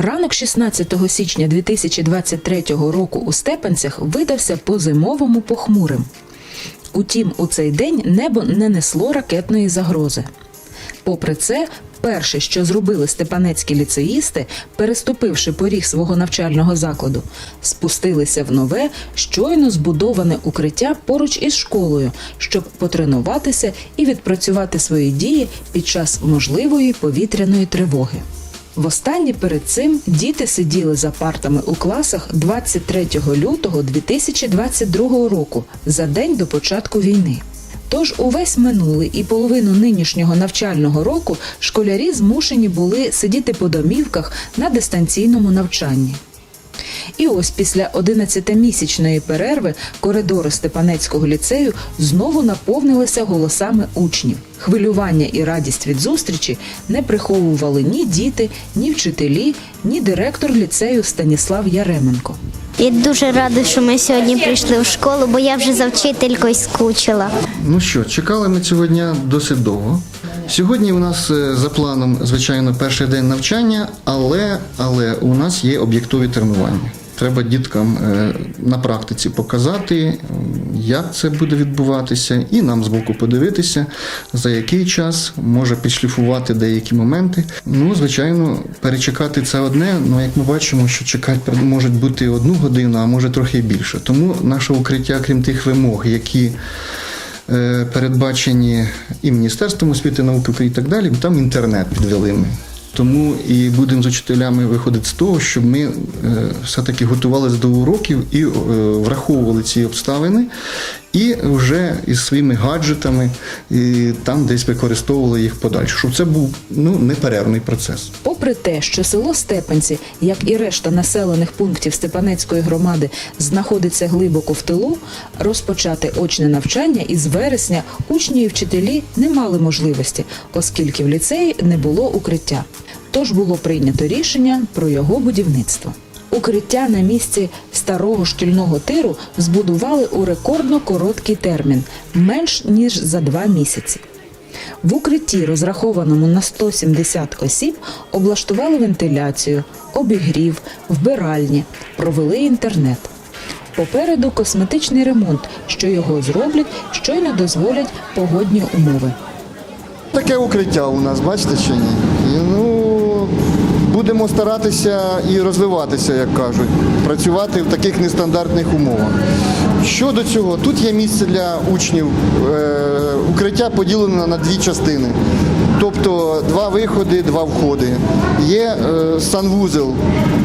Ранок 16 січня 2023 року у Степанцях видався по-зимовому похмурим. Утім, у цей день небо не несло ракетної загрози. Попри це, перше, що зробили степанецькі ліцеїсти, переступивши поріг свого навчального закладу, спустилися в нове, щойно збудоване укриття поруч із школою, щоб потренуватися і відпрацювати свої дії під час можливої повітряної тривоги. Востаннє перед цим діти сиділи за партами у класах 23 лютого 2022 року, за день до початку війни. Тож увесь минулий і половину нинішнього навчального року школярі змушені були сидіти по домівках на дистанційному навчанні. І ось після 11-місячної перерви коридори Степанецького ліцею знову наповнилися голосами учнів. Хвилювання і радість від зустрічі не приховували ні діти, ні вчителі, ні директор ліцею Станіслав Яременко. Я дуже рада, що ми сьогодні прийшли в школу, бо я вже за вчителькою скучила. Ну що, чекали ми цього дня досить довго. Сьогодні у нас е, за планом, звичайно, перший день навчання, але, але у нас є об'єктові тренування. Треба діткам е, на практиці показати, як це буде відбуватися, і нам збоку подивитися, за який час може підшліфувати деякі моменти. Ну, звичайно, перечекати це одне. Ну як ми бачимо, що чекати може бути одну годину, а може трохи більше. Тому наше укриття, крім тих вимог, які передбачені і Міністерством освіти, науки і так далі, там інтернет підвели ми. Тому і будемо з учителями виходити з того, щоб ми е, все-таки готувалися до уроків і е, враховували ці обставини, і вже із своїми гаджетами і там десь використовували їх подальше, щоб це був ну, неперервний процес. Попри те, що село Степанці, як і решта населених пунктів Степанецької громади, знаходиться глибоко в тилу, розпочати очне навчання із вересня учні і вчителі не мали можливості, оскільки в ліцеї не було укриття. Тож було прийнято рішення про його будівництво. Укриття на місці старого шкільного тиру збудували у рекордно короткий термін менш ніж за два місяці. В укритті, розрахованому на 170 осіб, облаштували вентиляцію, обігрів, вбиральні, провели інтернет. Попереду косметичний ремонт, що його зроблять, щойно дозволять погодні умови. Таке укриття у нас, бачите чи ні? Будемо старатися і розвиватися, як кажуть, працювати в таких нестандартних умовах. Щодо цього, тут є місце для учнів. Е, укриття поділено на дві частини. Тобто два виходи, два входи. Є е, санвузел,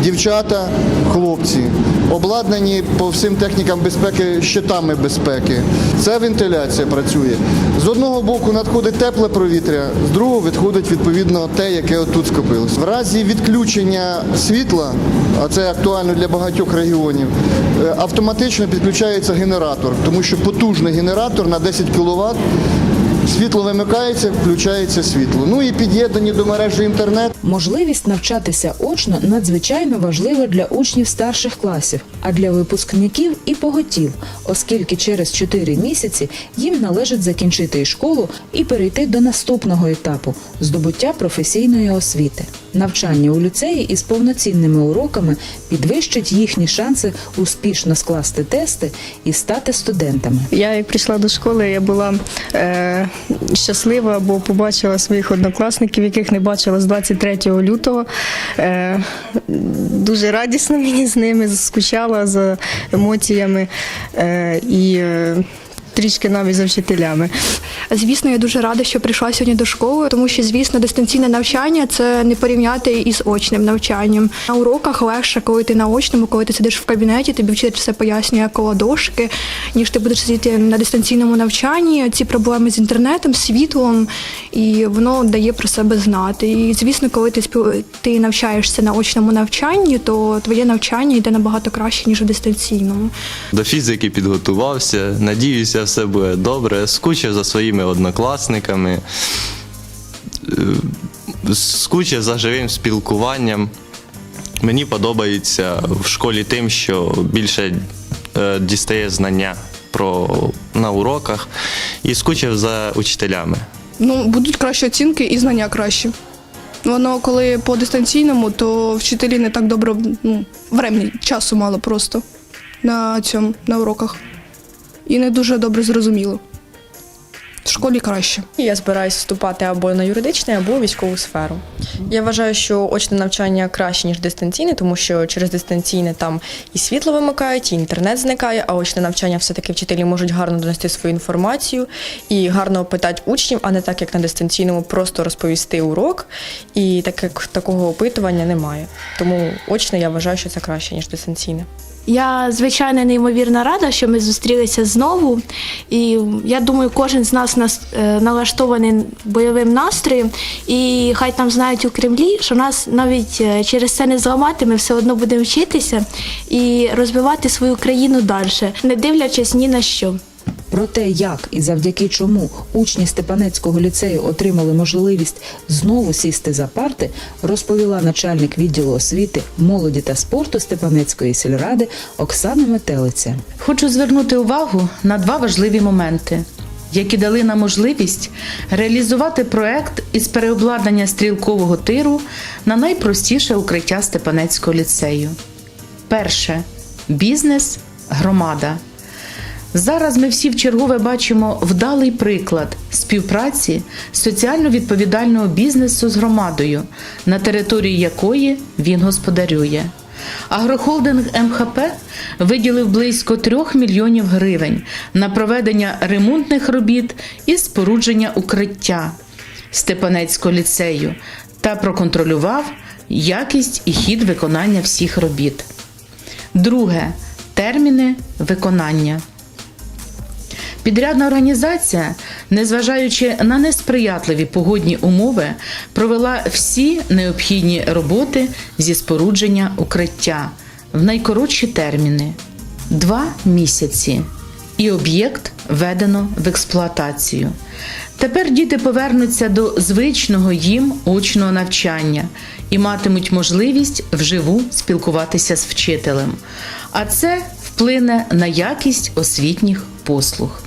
дівчата, хлопці, обладнані по всім технікам безпеки щитами безпеки. Це вентиляція працює. З одного боку надходить тепле повітря, з другого відходить відповідно те, яке отут скопилось. В разі відключення світла, а це актуально для багатьох регіонів, е, автоматично підключається генератор, тому що потужний генератор на 10 кВт Світло вимикається, включається світло. Ну і під'єднані до мережі інтернет. Можливість навчатися очно надзвичайно важлива для учнів старших класів, а для випускників і поготів, оскільки через 4 місяці їм належить закінчити і школу і перейти до наступного етапу здобуття професійної освіти. Навчання у ліцеї із повноцінними уроками підвищить їхні шанси успішно скласти тести і стати студентами. Я як прийшла до школи, я була е, щаслива, бо побачила своїх однокласників, яких не бачила з 23 лютого. Е, дуже радісно мені з ними, скучала за емоціями е, і е, трішки навіть за вчителями. Звісно, я дуже рада, що прийшла сьогодні до школи, тому що, звісно, дистанційне навчання це не порівняти із очним навчанням. На уроках легше, коли ти на очному, коли ти сидиш в кабінеті, тобі вчитель все пояснює коло дошки, ніж ти будеш сидіти на дистанційному навчанні. Ці проблеми з інтернетом, світлом, і воно дає про себе знати. І звісно, коли ти ти навчаєшся на очному навчанні, то твоє навчання йде набагато краще ніж у дистанційному. До фізики підготувався. Надіюся, все буде добре. Скучив за своїми однокласниками, е, скучив за живим спілкуванням. Мені подобається в школі тим, що більше е, дістає знання про на уроках і скучив за учителями. Ну, будуть кращі оцінки і знання кращі. Воно коли по дистанційному, то вчителі не так добре ну, времени, часу мало просто на цьому, на уроках. І не дуже добре зрозуміло. В школі краще. Я збираюсь вступати або на юридичне, або військову сферу. Я вважаю, що очне навчання краще, ніж дистанційне, тому що через дистанційне там і світло вимикають, і інтернет зникає, а очне навчання все-таки вчителі можуть гарно донести свою інформацію і гарно опитати учнів, а не так, як на дистанційному, просто розповісти урок. І так як такого опитування немає. Тому очне я вважаю, що це краще, ніж дистанційне. Я звичайно неймовірно рада, що ми зустрілися знову. І я думаю, кожен з нас е, налаштований бойовим настроєм. І хай там знають у Кремлі, що нас навіть е, через це не зламати, ми все одно будемо вчитися і розвивати свою країну далі, не дивлячись ні на що. Про те, як і завдяки чому учні Степанецького ліцею отримали можливість знову сісти за парти, розповіла начальник відділу освіти, молоді та спорту Степанецької сільради Оксана Метелиця. Хочу звернути увагу на два важливі моменти, які дали нам можливість реалізувати проект із переобладнання стрілкового тиру на найпростіше укриття Степанецького ліцею. Перше бізнес, громада. Зараз ми всі вчергове бачимо вдалий приклад співпраці соціально відповідального бізнесу з громадою, на території якої він господарює. Агрохолдинг МХП виділив близько 3 мільйонів гривень на проведення ремонтних робіт і спорудження укриття Степанецького ліцею та проконтролював якість і хід виконання всіх робіт. Друге терміни виконання. Підрядна організація, незважаючи на несприятливі погодні умови, провела всі необхідні роботи зі спорудження укриття в найкоротші терміни два місяці. І об'єкт введено в експлуатацію. Тепер діти повернуться до звичного їм очного навчання і матимуть можливість вживу спілкуватися з вчителем. А це вплине на якість освітніх послуг.